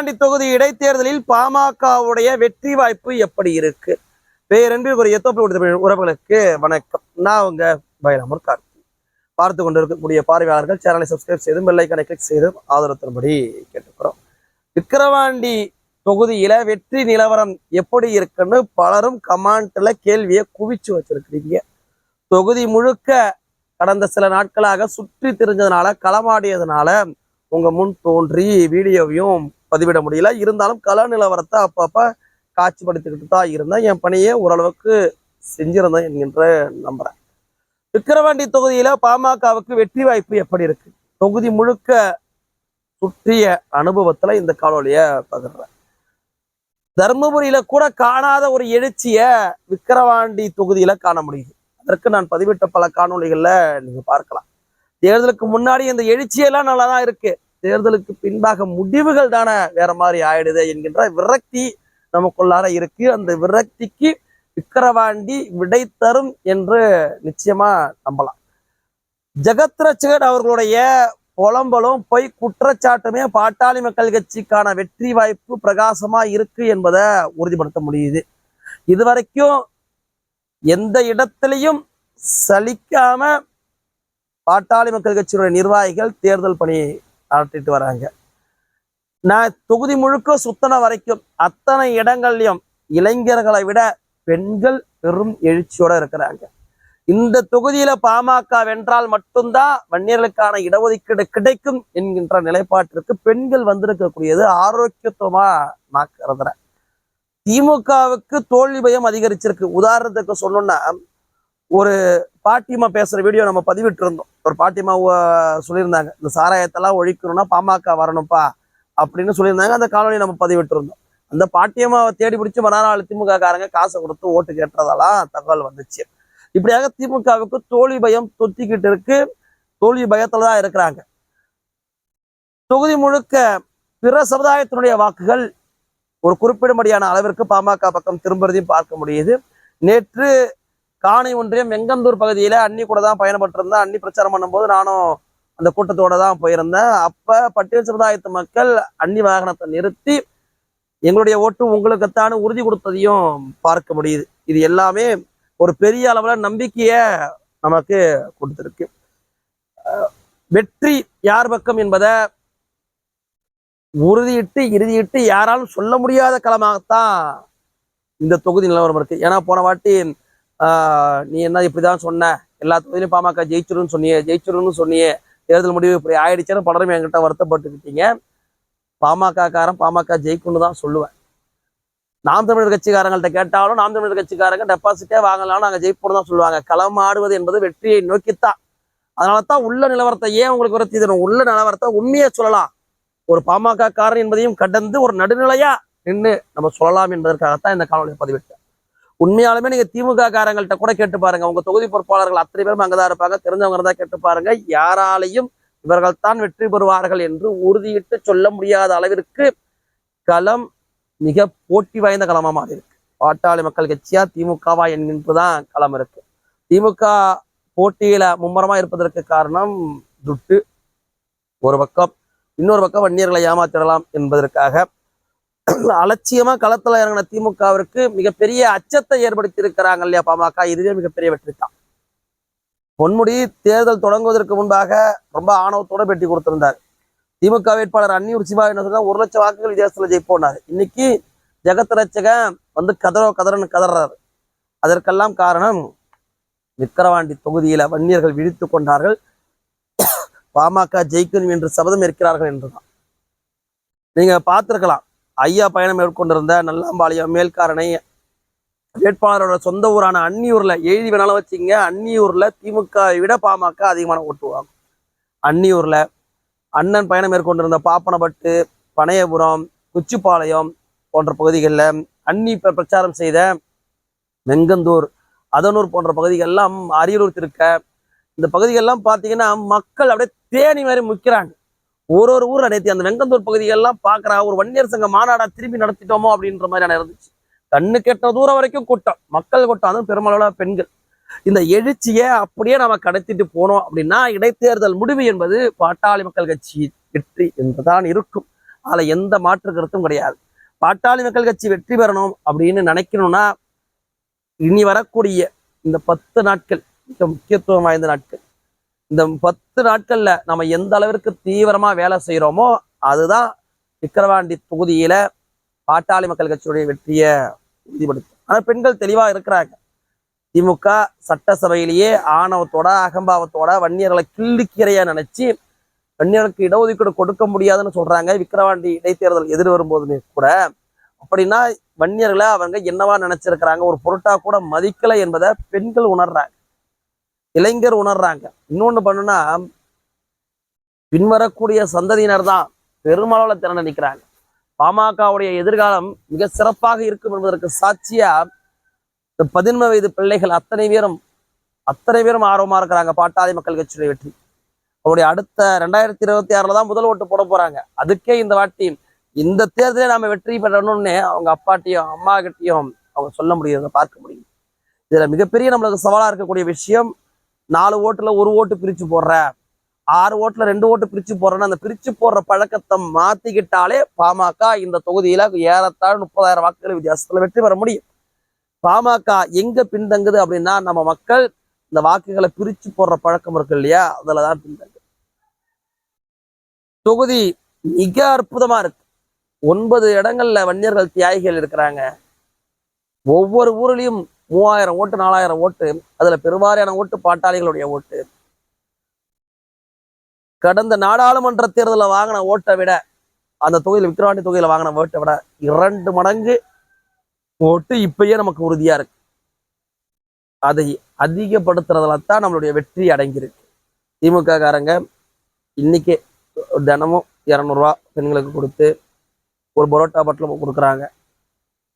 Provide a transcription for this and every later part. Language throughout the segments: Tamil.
விக்கிரவாண்டி தொகுதி இடைத்தேர்தலில் பாமகவுடைய வெற்றி வாய்ப்பு எப்படி இருக்கு? பேரன்பில் ஒரு உறவுகளுக்கு வணக்கம். நான் உங்க பைரமர் கார்த்தி. பார்த்து கொண்டிருக்கக்கூடிய பார்வையாளர்கள் சேனலை சப்ஸ்கிரைப் செய்தும் பெல்லைக்கனை கிளிக் செய்தும் ஆதரவு தரும்படி கேட்டுக்கிறோம். விக்கிரவாண்டி தொகுதியில வெற்றி நிலவரம் எப்படி இருக்குன்னு பலரும் கமாண்ட்ல கேள்வியை குவிச்சு வச்சிருக்கிறீங்க. தொகுதி முழுக்க கடந்த சில நாட்களாக சுற்றி திரிஞ்சதுனால களமாடியதுனால உங்க முன் தோன்றி வீடியோவையும் பதிவிட முடியல. இருந்தாலும் கல நிலவரத்தை அப்பப்ப காட்சிப்படுத்திக்கிட்டு தான் இருந்தேன். என் பணியை ஓரளவுக்கு செஞ்சிருந்தேன் என்கின்ற நம்புறேன். விக்கிரவாண்டி தொகுதியில பாமகவுக்கு வெற்றி வாய்ப்பு எப்படி இருக்கு? தொகுதி முழுக்க சுற்றிய அனுபவத்துல இந்த காணொலிய பகிர்றேன். தர்மபுரியில கூட காணாத ஒரு எழுச்சிய விக்கிரவாண்டி தொகுதியில காண முடியுது. அதற்கு நான் பதிவிட்ட பல காணொலிகள்ல நீங்க பார்க்கலாம். தேர்தலுக்கு முன்னாடி இந்த எழுச்சியெல்லாம் நல்லா தான் இருக்கு. தேர்தலுக்கு பின்பாக முடிவுகள் தானே வேற மாதிரி ஆயிடுது என்கின்ற விரக்தி நமக்குள்ளார இருக்கு. அந்த விரக்திக்கு விக்கிரவாண்டி விடை தரும் என்று நிச்சயமா நம்பலாம். ஜெகத் ரட்சகன் அவர்களுடைய புலம்பலும் பொய் குற்றச்சாட்டுமே பாட்டாளி மக்கள் கட்சிக்கான வெற்றி வாய்ப்பு பிரகாசமா இருக்கு என்பதை உறுதிப்படுத்த முடியுது. இதுவரைக்கும் எந்த இடத்திலையும் சலிக்காம பாட்டாளி மக்கள் கட்சியினுடைய நிர்வாகிகள் தேர்தல் பணி நடத்திட்டு வராங்க. நான் தொகுதி முழுக்க சுத்தன வரைக்கும் அத்தனை இடங்கள்லயும் இளைஞர்களை விட பெண்கள் பெரும் எழுச்சியோட இருக்கிறாங்க. இந்த தொகுதியில பாமக வென்றால் மட்டும்தான் வன்னியர்களுக்கான இடஒதுக்கீடு கிடைக்கும் என்கின்ற நிலைப்பாட்டிற்கு பெண்கள் வந்திருக்கக்கூடியது ஆரோக்கியத்துவமா நான் கருதுறேன். திமுகவுக்கு தோல்வி பயம் அதிகரிச்சிருக்கு. உதாரணத்துக்கு சொல்லணும்னா ஒரு பாட்டியம்மா பேசுற வீடியோ நம்ம பதிவிட்டு இருந்தோம் ஒரு பாட்டிமா சொல்லியிருந்தாங்க இந்த சாராயத்தெல்லாம் ஒழிக்கணும்னா பாமக வரணும்ப்பா அப்படின்னு சொல்லியிருந்தாங்க. அந்த காலனியை நம்ம பதிவிட்டு இருந்தோம் அந்த பாட்டியம்மாவை தேடி பிடிச்சி மறுநாள் திமுக காரங்க காசை கொடுத்து ஓட்டு கேட்டதெல்லாம் தகவல் வந்துச்சு. இப்படியாக திமுகவுக்கு தோல்வி பயம் தொத்திக்கிட்டு இருக்கு. தோல்வி பயத்துல தான் இருக்கிறாங்க. தொகுதி முழுக்க பிற சமுதாயத்தினுடைய வாக்குகள் ஒரு குறிப்பிடும்படியான அளவிற்கு பாமக பக்கம் திரும்புறதையும் பார்க்க முடியுது. நேற்று காணி ஒன்றியம் வெங்கந்தூர் பகுதியில அன்னி கூட தான் பயணப்பட்டிருந்தேன். அன்னி பிரச்சாரம் பண்ணும்போது நானும் அந்த கூட்டத்தோட தான் போயிருந்தேன். அப்ப பட்டியல் சமுதாயத்து மக்கள் அன்னி வாகனத்தை நிறுத்தி எங்களுடைய ஓட்டு உங்களுக்குத்தான உறுதி கொடுத்ததையும் பார்க்க முடியுது. இது எல்லாமே ஒரு பெரிய அளவுல நம்பிக்கையை நமக்கு கொடுத்திருக்கு. வெற்றி யார் பக்கம் என்பதை உறுதியிட்டு இறுதியிட்டு யாராலும் சொல்ல முடியாத களமாகத்தான் இந்த தொகுதி நிலவரம் இருக்கு. ஏன்னா போன வாட்டி நீ என்ன இப்படிதான் சொன்ன? எல்லா தொகுதியிலும் பாமக ஜெயிச்சிருன்னு சொன்னியே ஜெயிச்சிருன்னு சொன்னியே. தேர்தல் முடிவு இப்படி ஆயிடுச்சுன்னு பலரும் என்கிட்ட வருத்தப்பட்டுக்கிட்டீங்க. பாமக காரன் பாமக ஜெயிக்கும்னு தான் சொல்லுவேன். நாம் தமிழர் கட்சிக்காரங்கள்ட்ட கேட்டாலும் நாம் தமிழர் கட்சிக்காரங்க டெபாசிட்டே வாங்கலாம் நாங்கள் ஜெயிப்போம் தான் சொல்லுவாங்க. களம் ஆடுவது என்பது வெற்றியை நோக்கித்தான். அதனால தான் உள்ள நிலவரத்தை ஏன் உங்களுக்கு விரத்தி தரும் உள்ள நிலவரத்தை உண்மையே சொல்லலாம். ஒரு பாமக காரன் என்பதையும் கடந்து ஒரு நடுநிலையா நின்று நம்ம சொல்லலாம் என்பதற்காகத்தான் இந்த காணொலியை பதிவிட்டேன். உண்மையாலுமே நீங்க திமுக காரங்கள்ட்ட கூட கேட்டு பாருங்க. உங்க தொகுதி பொறுப்பாளர்கள் அத்தனை பேரும் அங்கதான் இருப்பாங்க. தெரிஞ்சவங்க தான் கேட்டு பாருங்க. யாராலையும் இவர்கள் தான் வெற்றி பெறுவார்கள் என்று உறுதியிட்டு சொல்ல முடியாத அளவிற்கு களம் மிக போட்டி வாய்ந்த களமா மாறி இருக்கு பாட்டாளி மக்கள் கட்சியா திமுகவா என்கின்றதான் களம் இருக்கு. திமுக போட்டியில மும்முரமா இருப்பதற்கு காரணம் துட்டு. ஒரு பக்கம் இன்னொரு பக்கம் வன்னியர்களை ஏமாத்திடலாம் என்பதற்காக அலட்சியமா களத்துல இறங்கின திமுகவிற்கு மிகப்பெரிய அச்சத்தை ஏற்படுத்தி இருக்கிறாங்க இல்லையா பாமக. இதுவே மிகப்பெரிய வெற்றி தான் பொன்முடி தேர்தல் தொடங்குவதற்கு முன்பாக ரொம்ப ஆணவத்தோட பேட்டி கொடுத்திருந்தார். திமுக வேட்பாளர் அன்னியூர் சிவா என்ன சொன்னா ஒரு லட்சம் வாக்குகள் வித்தியாசத்தில் ஜெயிப்போனார் இன்னைக்கு ஜெகத் ரச்சகன் வந்து கதறோ கதறன்னு கதறாரு. அதற்கெல்லாம் காரணம் விக்கிரவாண்டி தொகுதியில வன்னியர்கள் விழித்து கொண்டார்கள். பாமக ஜெயிக்கணும் என்று சபதம் இருக்கிறார்கள் என்றுதான். நீங்க பார்த்திருக்கலாம். ஐயா பயணம் மேற்கொண்டிருந்த நல்லாம்பாளையம் மேல்காரணை வேட்பாளரோட சொந்த ஊரான அன்னியூர்ல எழுதி வேணாலும் வச்சுங்க அன்னியூர்ல திமுக விட பாமக அதிகமான ஓட்டு வாங்கும். அன்னியூர்ல அண்ணன் பயணம் மேற்கொண்டிருந்த பாப்பனப்பட்டு பனையபுரம் குச்சிப்பாளையம் போன்ற பகுதிகளில் அன்னி இப்போ பிரச்சாரம் செய்த வெங்கந்தூர் அதனூர் போன்ற பகுதிகள்லாம் அரியலூர் திருக்க. இந்த பகுதிகள்லாம் பார்த்தீங்கன்னா மக்கள் அப்படியே தேனி மாதிரி முக்கிறாங்க. ஒரு ஒரு ஊரில் நேற்று அந்த வெங்கந்தூர் பகுதிகளெல்லாம் பார்க்குறா ஒரு வன்னியர் சங்க மாநாடா திரும்பி நடத்திட்டோமோ அப்படின்ற மாதிரியான இருந்துச்சு. கண்ணு கெட்ட தூரம் வரைக்கும் கூட்டம் மக்கள் கூட்டம் அதுவும் பெருமளவில் பெண்கள். இந்த எழுச்சியை அப்படியே நம்ம கடத்திட்டு போனோம் அப்படின்னா இடைத்தேர்தல் முடிவு என்பது பாட்டாளி மக்கள் கட்சி வெற்றி என்றுதான் இருக்கும். அதில் எந்த மாற்று கருத்தும் கிடையாது. பாட்டாளி மக்கள் கட்சி வெற்றி பெறணும் அப்படின்னு நினைக்கணும்னா இனி வரக்கூடிய இந்த பத்து நாட்கள் மிக முக்கியத்துவம் வாய்ந்த நாட்கள். இந்த பத்து நாட்கள்ல நம்ம எந்த அளவிற்கு தீவிரமா வேலை செய்யறோமோ அதுதான் விக்கிரவாண்டி தொகுதியில பாட்டாளி மக்கள் கட்சியுடைய வெற்றியை உறுதிப்படுத்தும். ஆனா பெண்கள் தெளிவா இருக்கிறாங்க. திமுக சட்டசபையிலேயே ஆணவத்தோட அகம்பாவத்தோட வன்னியர்களை கிள்ளுக்கிறையா நினைச்சு வன்னியர்களுக்கு இடஒதுக்கீடு கொடுக்க முடியாதுன்னு சொல்றாங்க. விக்கிரவாண்டி இடைத்தேர்தல் எதிர் வரும்போதுமே கூட அப்படின்னா வன்னியர்களை அவங்க என்னவா நினைச்சிருக்கிறாங்க? ஒரு பொருட்டா கூட மதிக்கலை என்பதை பெண்கள் உணர்றாங்க. இளைஞர் உணர்றாங்க. இன்னொன்னு பண்ணுனா பின்வரக்கூடிய சந்ததியினர் தான் பெருமளவில் திறனை நிற்கிறாங்க பாமகவுடைய எதிர்காலம் மிக சிறப்பாக இருக்கும் என்பதற்கு சாட்சியா இந்த பதின்ம வயது பிள்ளைகள் அத்தனை பேரும் அத்தனை பேரும் ஆர்வமா இருக்கிறாங்க. பாட்டாளி மக்கள் கட்சியுடைய வெற்றி. அவருடைய அடுத்த ரெண்டாயிரத்தி இருபத்தி ஆறுல தான் முதல் ஓட்டு போட போறாங்க. அதுக்கே இந்த வாட்டி இந்த தேர்தலே நாம வெற்றி பெறணும்னு அவங்க அப்பாட்டையும் அம்மா கிட்டையும் அவங்க சொல்ல முடியும் பார்க்க முடியும். இதுல மிகப்பெரிய நம்மளுக்கு சவாலா இருக்கக்கூடிய விஷயம் நாலு ஓட்டுல ஒரு ஓட்டு பிரிச்சு போடுற. ஆறு ஓட்டுல ரெண்டு ஓட்டு பிரிச்சு போடுறேன்னு அந்த பிரிச்சு போடுற பழக்கத்தை மாத்திக்கிட்டாலே பாமக இந்த தொகுதியில ஏறத்தாழ முப்பதாயிரம் வாக்குகள் வித்தியாசத்துல வெற்றி பெற முடியும். பாமக எங்க பின்தங்குது அப்படின்னா நம்ம மக்கள் இந்த வாக்குகளை பிரிச்சு போடுற பழக்கம் இருக்கு இல்லையா? அதுலதான் பின்தங்கு. தொகுதி மிக அற்புதமா இருக்கு. ஒன்பது இடங்கள்ல வன்னியர்கள் தியாகிகள் இருக்கிறாங்க. ஒவ்வொரு ஊர்லயும் மூவாயிரம் ஓட்டு நாலாயிரம் ஓட்டு அதுல பெருவாரியான ஓட்டு பாட்டாளிகளுடைய ஓட்டு. கடந்த நாடாளுமன்ற தேர்தலில் வாங்கின ஓட்டை விட அந்த தொகுதியில் விக்கிரவாண்டி தொகுதியில் வாங்கின ஓட்டை விட இரண்டு மடங்கு ஓட்டு இப்பயே நமக்கு உறுதியா இருக்கு. அதை அதிகப்படுத்துறதுல தான் நம்மளுடைய வெற்றி அடங்கியிருக்கு. திமுக காரங்க இன்னைக்கு தினமும் இரநூறுவா பெண்களுக்கு கொடுத்து ஒரு பரோட்டா பட்டில் கொடுக்குறாங்க.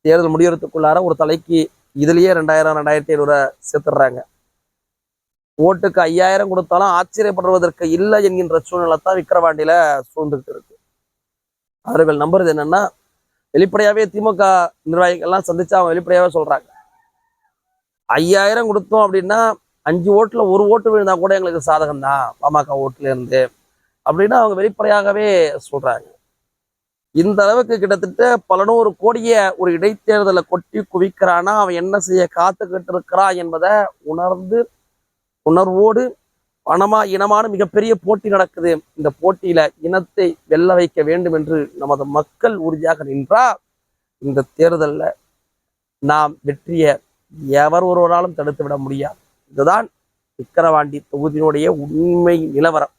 தேர்தல் முடியறதுக்குள்ளார ஒரு தலைக்கு இதுலயே ரெண்டாயிரம் ரெண்டாயிரத்தி ஐநூறுரூவா சேர்த்துடுறாங்க. ஓட்டுக்கு ஐயாயிரம் கொடுத்தாலும் ஆச்சரியப்படுவதற்கு இல்லை என்கின்ற சூழ்நிலை தான் விக்கிரவாண்டியில சூழ்ந்துகிட்டு இருக்கு. அவர்கள் நம்புறது என்னன்னா வெளிப்படையாவே திமுக நிர்வாகிகள்லாம் சந்திச்சு அவங்க வெளிப்படையாவே சொல்றாங்க. ஐயாயிரம் கொடுத்தோம் அப்படின்னா அஞ்சு ஓட்டுல ஒரு ஓட்டு விழுந்தா கூட எங்களுக்கு சாதகம் தான் பாமக ஓட்டுல இருந்து அப்படின்னு அவங்க வெளிப்படையாகவே சொல்றாங்க. இந்த அளவுக்கு கிட்டத்தட்ட பல நூறு கோடியை ஒரு இடைத்தேர்தலை கொட்டி குவிக்கிறானா? அவன் என்ன செய்ய காத்துக்கிட்டு இருக்கிறான் என்பதை உணர்ந்து உணர்வோடு பணமா இனமான மிகப்பெரிய போட்டி நடக்குது. இந்த போட்டியில இனத்தை வெல்ல வைக்க வேண்டும் என்று நமது மக்கள் உறுதியாக நின்றால் இந்த தேர்தலில் நாம் வெற்றியை எவர் ஒருவராலும் தடுத்து விட முடியாது. இதுதான் விக்கிரவாண்டி தொகுதியினுடைய உண்மை நிலவரம்.